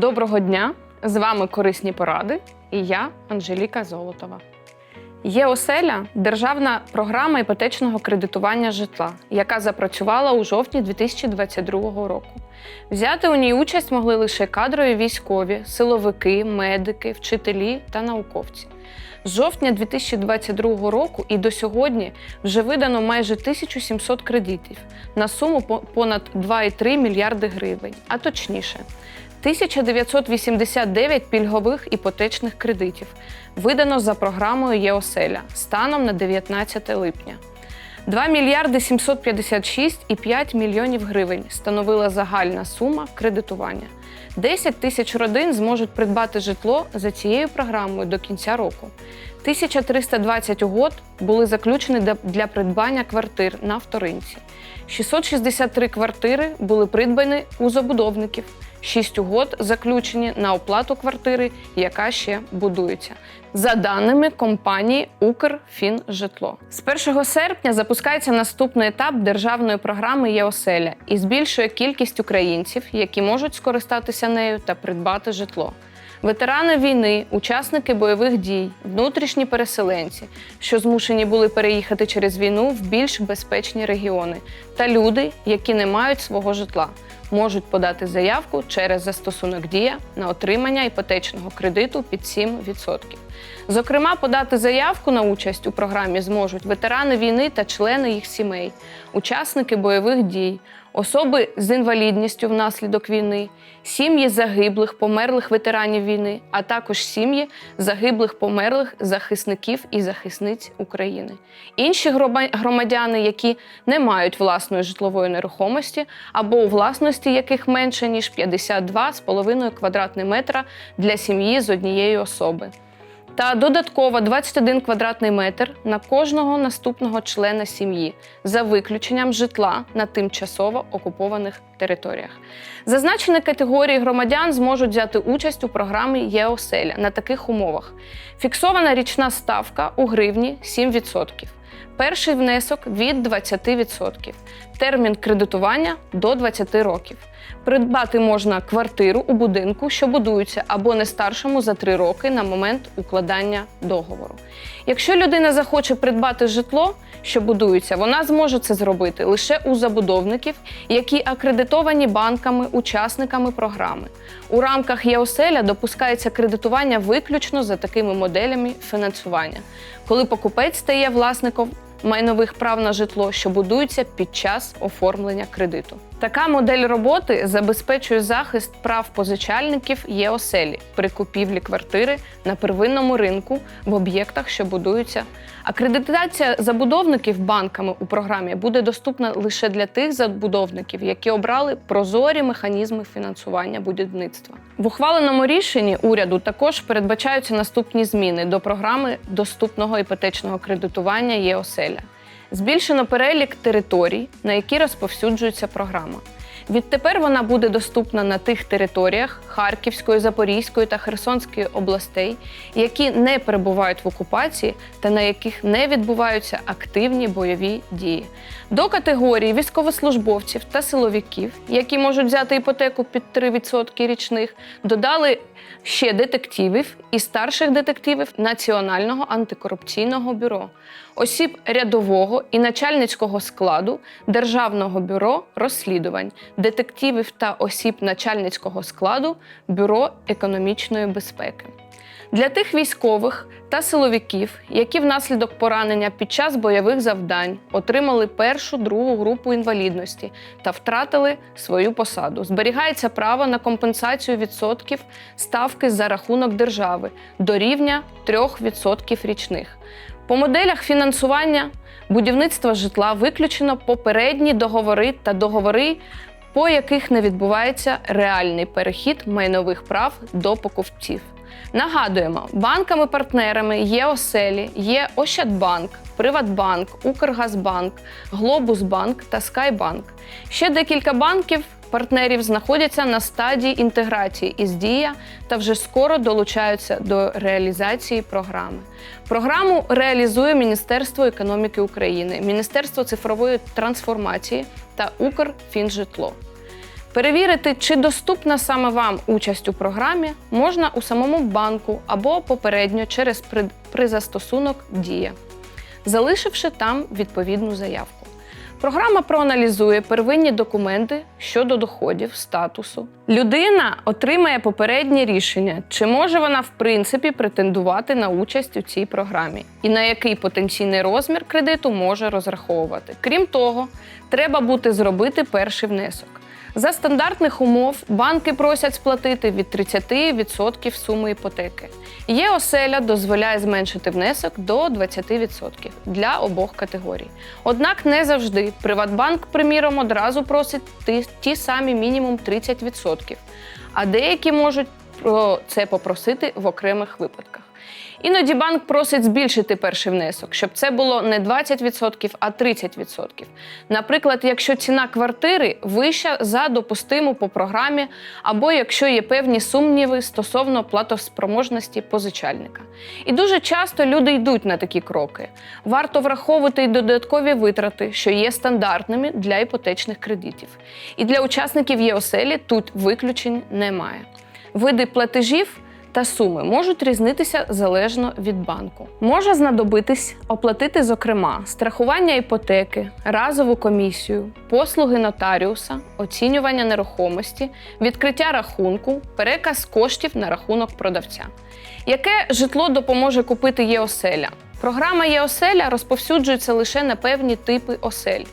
Доброго дня! З вами корисні поради і я Анжеліка Золотова. Є оселя державна програма іпотечного кредитування житла, яка запрацювала у жовтні 2022 року. Взяти у ній участь могли лише кадрові військові, силовики, медики, вчителі та науковці. З жовтня 2022 року і до сьогодні вже видано майже 1700 кредитів на суму понад 2,3 мільярди гривень, а точніше, 1989 пільгових іпотечних кредитів видано за програмою ЄОСЕЛЯ станом на 19 липня. 2 мільярди 756,5 мільйонів гривень становила загальна сума кредитування. 10 тисяч родин зможуть придбати житло за цією програмою до кінця року. 1320 угод були заключені для придбання квартир на вторинці. 663 квартири були придбані у забудовників. 6 угод заключені на оплату квартири, яка ще будується. За даними компанії Укрфінжитло. З 1 серпня запускається наступний етап державної програми ЄОСЕЛЯ і збільшує кількість українців, які можуть скористатися нею та придбати житло. Ветерани війни, учасники бойових дій, внутрішні переселенці, що змушені були переїхати через війну в більш безпечні регіони, та люди, які не мають свого житла, можуть подати заявку через застосунок Дія на отримання іпотечного кредиту під 7%. Зокрема, подати заявку на участь у програмі зможуть ветерани війни та члени їх сімей, учасники бойових дій, особи з інвалідністю внаслідок війни, сім'ї загиблих, померлих ветеранів війни, а також сім'ї загиблих, померлих захисників і захисниць України. Інші громадяни, які не мають власної житлової нерухомості або у власності яких менше ніж 52,5 квадратний метра для сім'ї з однієї особи та додатково 21 квадратний метр на кожного наступного члена сім'ї за виключенням житла на тимчасово окупованих територіях. Зазначені категорії громадян зможуть взяти участь у програмі ЄОСЕЛЯ на таких умовах: фіксована річна ставка у гривні 7%. Перший внесок від 20%, термін кредитування до 20 років. Придбати можна квартиру у будинку, що будується, або не старшому за 3 роки на момент укладання договору. Якщо людина захоче придбати житло, що будується, вона зможе це зробити лише у забудовників, які акредитовані банками, учасниками програми. У рамках ЄОСЕЛЯ допускається кредитування виключно за такими моделями фінансування, коли покупець стає власником майнових прав на житло, що будуються під час оформлення кредиту. Така модель роботи забезпечує захист прав позичальників ЄОСЕЛі при купівлі квартири на первинному ринку в об'єктах, що будуються. Акредитація забудовників банками у програмі буде доступна лише для тих забудовників, які обрали прозорі механізми фінансування будівництва. В ухваленому рішенні уряду також передбачаються наступні зміни до програми доступного іпотечного кредитування ЄОСЕЛЯ. Збільшено перелік територій, на які розповсюджується програма. Відтепер вона буде доступна на тих територіях Харківської, Запорізької та Херсонської областей, які не перебувають в окупації та на яких не відбуваються активні бойові дії. До категорії військовослужбовців та силовиків, які можуть взяти іпотеку під 3% річних, додали ще детективів і старших детективів Національного антикорупційного бюро, осіб рядового і начальницького складу Державного бюро розслідувань, детективів та осіб начальницького складу Бюро економічної безпеки. Для тих військових та силовиків, які внаслідок поранення під час бойових завдань отримали першу другу групу інвалідності та втратили свою посаду, зберігається право на компенсацію відсотків ставки за рахунок держави до рівня 3% річних. По моделях фінансування будівництва житла виключено попередні договори та договори, по яких не відбувається реальний перехід майнових прав до покупців. Нагадуємо, банками-партнерами є оселі, є Ощадбанк, Приватбанк, Укргазбанк, Глобусбанк та Скайбанк. Ще декілька банків партнерів знаходяться на стадії інтеграції із Дія та вже скоро долучаються до реалізації програми. Програму реалізує Міністерство економіки України, Міністерство цифрової трансформації та Укрфінжитло. Перевірити, чи доступна саме вам участь у програмі, можна у самому банку або попередньо через призастосунок Дія, залишивши там відповідну заявку. Програма проаналізує первинні документи щодо доходів, статусу. Людина отримає попереднє рішення, чи може вона в принципі претендувати на участь у цій програмі, і на який потенційний розмір кредиту може розраховувати. Крім того, треба буде зробити перший внесок. За стандартних умов банки просять сплатити від 30% суми іпотеки. Є оселя дозволяє зменшити внесок до 20% для обох категорій. Однак не завжди Приватбанк, приміром, одразу просить ті, ті самі мінімум 30%, а деякі можуть про це попросити в окремих випадках. Іноді банк просить збільшити перший внесок, щоб це було не 20%, а 30%. Наприклад, якщо ціна квартири вища за допустиму по програмі, або якщо є певні сумніви стосовно платоспроможності позичальника. І дуже часто люди йдуть на такі кроки. Варто враховувати й додаткові витрати, що є стандартними для іпотечних кредитів. І для учасників ЄОСЕЛі тут виключень немає. Види платежів та суми можуть різнитися залежно від банку. Може знадобитись оплатити, зокрема, страхування іпотеки, разову комісію, послуги нотаріуса, оцінювання нерухомості, відкриття рахунку, переказ коштів на рахунок продавця. Яке житло допоможе купити ЄОСЕЛЯ? Програма ЄОСЕЛЯ розповсюджується лише на певні типи осель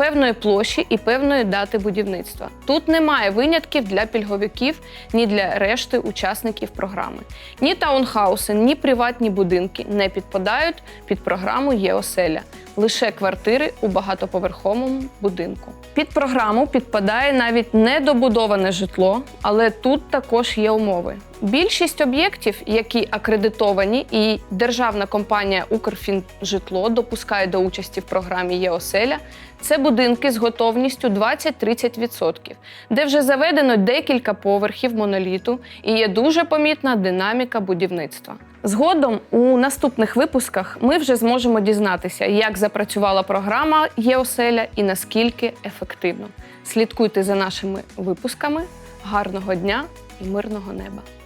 певної площі і певної дати будівництва. Тут немає винятків для пільговиків, ні для решти учасників програми. Ні таунхауси, ні приватні будинки не підпадають під програму ЄОСЕЛЯ, лише квартири у багатоповерховому будинку. Під програму підпадає навіть недобудоване житло, але тут також є умови. Більшість об'єктів, які акредитовані, і державна компанія Укрфінжитло допускає до участі в програмі ЄОСЕЛЯ, це будинки з готовністю 20-30%, де вже заведено декілька поверхів моноліту і є дуже помітна динаміка будівництва. Згодом у наступних випусках ми вже зможемо дізнатися, як запрацювала програма ЄОСЕЛЯ і наскільки ефективно. Слідкуйте за нашими випусками. Гарного дня і мирного неба!